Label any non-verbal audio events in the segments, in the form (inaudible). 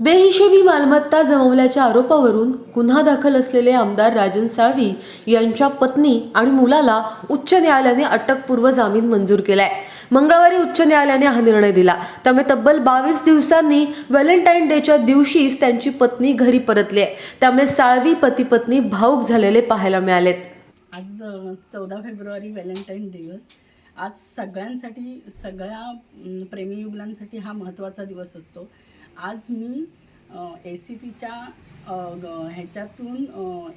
बेहिशेबी मालमत्ता जमवल्याच्या आरोपावरून गुन्हा दाखल असलेले आमदार राजन साळवी यांच्या पत्नी आणि मुलाला उच्च न्यायालयाने अटकपूर्व जामीन मंजूर केलाय. मंगळवारी उच्च न्यायालयाने हा निर्णय दिला. त्यामुळे तब्बल बावीस दिवसांनी व्हॅलेंटाईन डेच्या दिवशीच त्यांची पत्नी घरी परतली आहे त्यामुळे साळवी पती पत्नी भाऊक झालेले पाहायला मिळालेत. आज चौदा फेब्रुवारी व्हॅलेंटाईन दिवस. आज सगळ्यांसाठी सगळ्या प्रेमी प्रेमीयुगलांसाठी हा महत्त्वाचा दिवस असतो. आज मी ए सी पीच्या ह्याच्यातून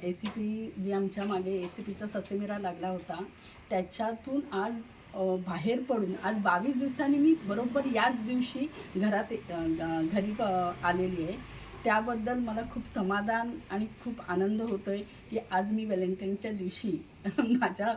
ए सी पी जी आमच्या मागे ए सी पीचा ससेमिरा लागला होता त्याच्यातून आज बाहेर पडून आज बावीस दिवसांनी मी बरोबर याच दिवशी घरात घरी आलेली आहे. त्याबद्दल मला खूप समाधान आणि खूप आनंद होतो आहे की आज मी व्हॅलेंटाईनच्या दिवशी (laughs) माझ्या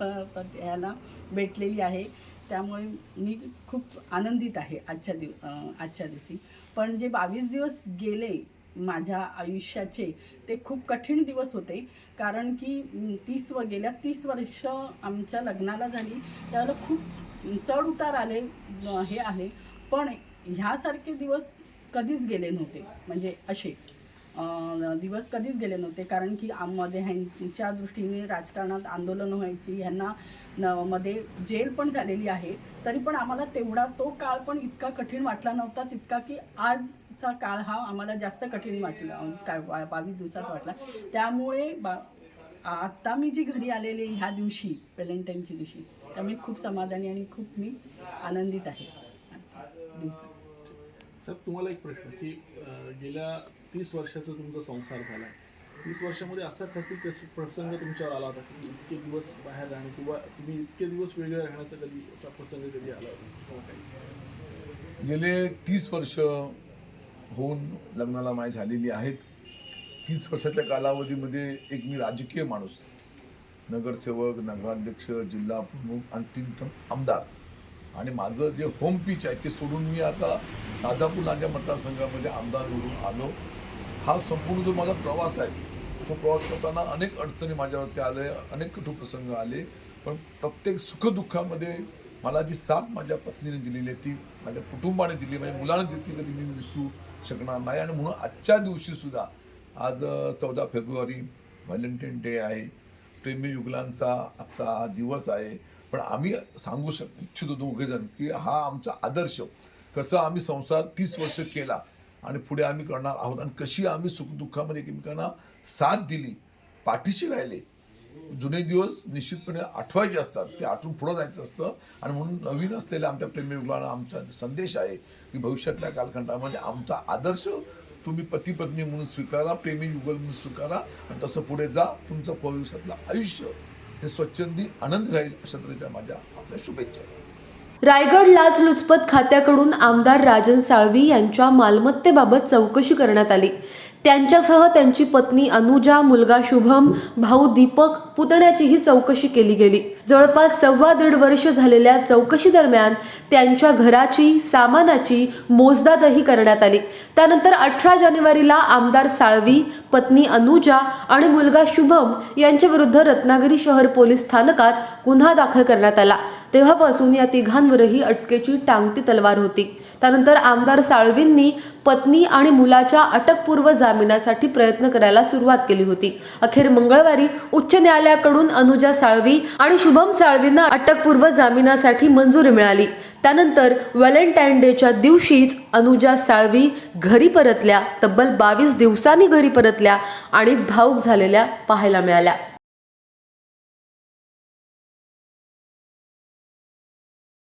प- याला भेटलेली आहे. त्यामुळे मी खूप आनंदित आहे आजच्या दिव आजच्या दिवशी. पण जे बावीस दिवस गेले माझ्या आयुष्याचे ते खूप कठीण दिवस होते. कारण की तीस व गेल्या तीस वर्ष आमच्या लग्नाला झाली त्याला खूप चढ उतार आले हे आले पण ह्यासारखे दिवस कधीच गेले नव्हते. म्हणजे असे. दिवस कधीच गेले नव्हते. कारण की आममध्ये ह्यांच्या दृष्टीने राजकारणात आंदोलन व्हायची ह्यांना मध्ये जेल पण झालेली आहे. तरी पण आम्हाला तेवढा तो काळ पण इतका कठीण वाटला नव्हता तितका की आजचा काळ हा आम्हाला जास्त कठीण वाटला काय बा- बावीस दिवसात वाटला. त्यामुळे बा आत्ता मी जी घरी आलेली ह्या दिवशी व्हॅलेंटाईनच्या दिवशी त्यामुळे खूप समाधानी आणि खूप मी आनंदित आहे. दिवसात. साहेब तुम्हाला एक प्रश्न की गेल्या तीस वर्षाचा तुमचा संसार झाला तीस वर्षामध्ये असा कधी कशी प्रसंग तुमच्यावर आला होता की इतके दिवस बाहेर राहणे किंवा तुम्ही इतके दिवस वेगळे राहण्याचा कधी असा प्रसंग कधी आला होता? हो, काही. गेले तीस वर्ष होऊन लग्नाला माय झालेली आहेत. तीस वर्षाच्या कालावधीमध्ये एक मी राजकीय माणूस नगरसेवक नगराध्यक्ष जिल्हा प्रमुख आणि तीन आमदार. आणि माझं जे होम पिच आहे ते सोडून मी आता राजापूर लांजा मतदारसंघामध्ये आमदार निवडून आलो. हा संपूर्ण जो माझा प्रवास आहे तो प्रवास करताना अनेक अडचणी माझ्यावरती आले अनेक कठोर प्रसंग आले. पण प्रत्येक सुखदुःखामध्ये मला जी साथ माझ्या पत्नीने दिलेली आहे ती माझ्या कुटुंबाने दिली माझ्या मुलाने दिली ती कधी मी विसरू शकणार नाही. आणि म्हणून आजच्या दिवशीसुद्धा आज चौदा फेब्रुवारी व्हॅलेंटाईन डे आहे. प्रेमी युगलांचा आजचा हा दिवस आहे. पण आम्ही सांगू शक इच्छितो दोघेजण की हा आमचा आदर्श. कसं आम्ही संसार तीस वर्ष केला आणि पुढे आम्ही करणार आहोत आणि कशी आम्ही सुखदुःखामध्ये एकमेकांना साथ दिली पाठीशी राहिले. जुने दिवस निश्चितपणे आठवायचे असतात. ते आठवून पुढं जायचं असतं. आणि म्हणून नवीन असलेल्या आमच्या प्रेमीयुगलांना आमचा संदेश आहे की भविष्यातल्या कालखंडामध्ये आमचा आदर्श तुम्ही पती पत्नी म्हणून स्वीकारा प्रेमी युगल म्हणून स्वीकारा आणि तसं पुढे जा. तुमचं भविष्यातलं आयुष्य हे स्वच्छंदी आनंद राहील अशा तऱ्हेच्या माझ्या आपल्या शुभेच्छा. रायगड लाचलुचपत खात्याकडून आमदार राजन साळवी यांच्या मालमत्तेबाबत चौकशी करण्यात आली. त्यांच्यासह त्यांची पत्नी अनुजा मुलगा शुभम भाऊ दीपक पुतण्याचीही चौकशी केली गेली. जवळपास सव्वा दीड वर्ष झालेल्या चौकशी दरम्यान त्यांच्या घराची सामानाची मोजदादही करण्यात आली. त्यानंतर अठरा जानेवारीला आमदार साळवी पत्नी अनुजा आणि मुलगा शुभम यांच्या विरुद्ध रत्नागिरी शहर पोलीस स्थानकात गुन्हा दाखल करण्यात आला. तेव्हापासून या तिघांवरही अटकेची टांगती तलवार होती. त्यानंतर आमदार साळवींनी पत्नी आणि मुलाच्या अटकपूर्व जामिनासाठी प्रयत्न करायला सुरुवात केली होती. अखेर मंगळवारी उच्च न्यायालयाकडून अनुजा साळवी आणि शुभम साळवींना अटकपूर्व जामिनासाठी मंजुरी मिळाली. त्यानंतर व्हॅलेंटाईन डेच्या दिवशीच अनुजा साळवी घरी परतल्या तब्बल बावीस दिवसांनी घरी परतल्या आणि भाऊक झालेल्या पाहायला मिळाल्या.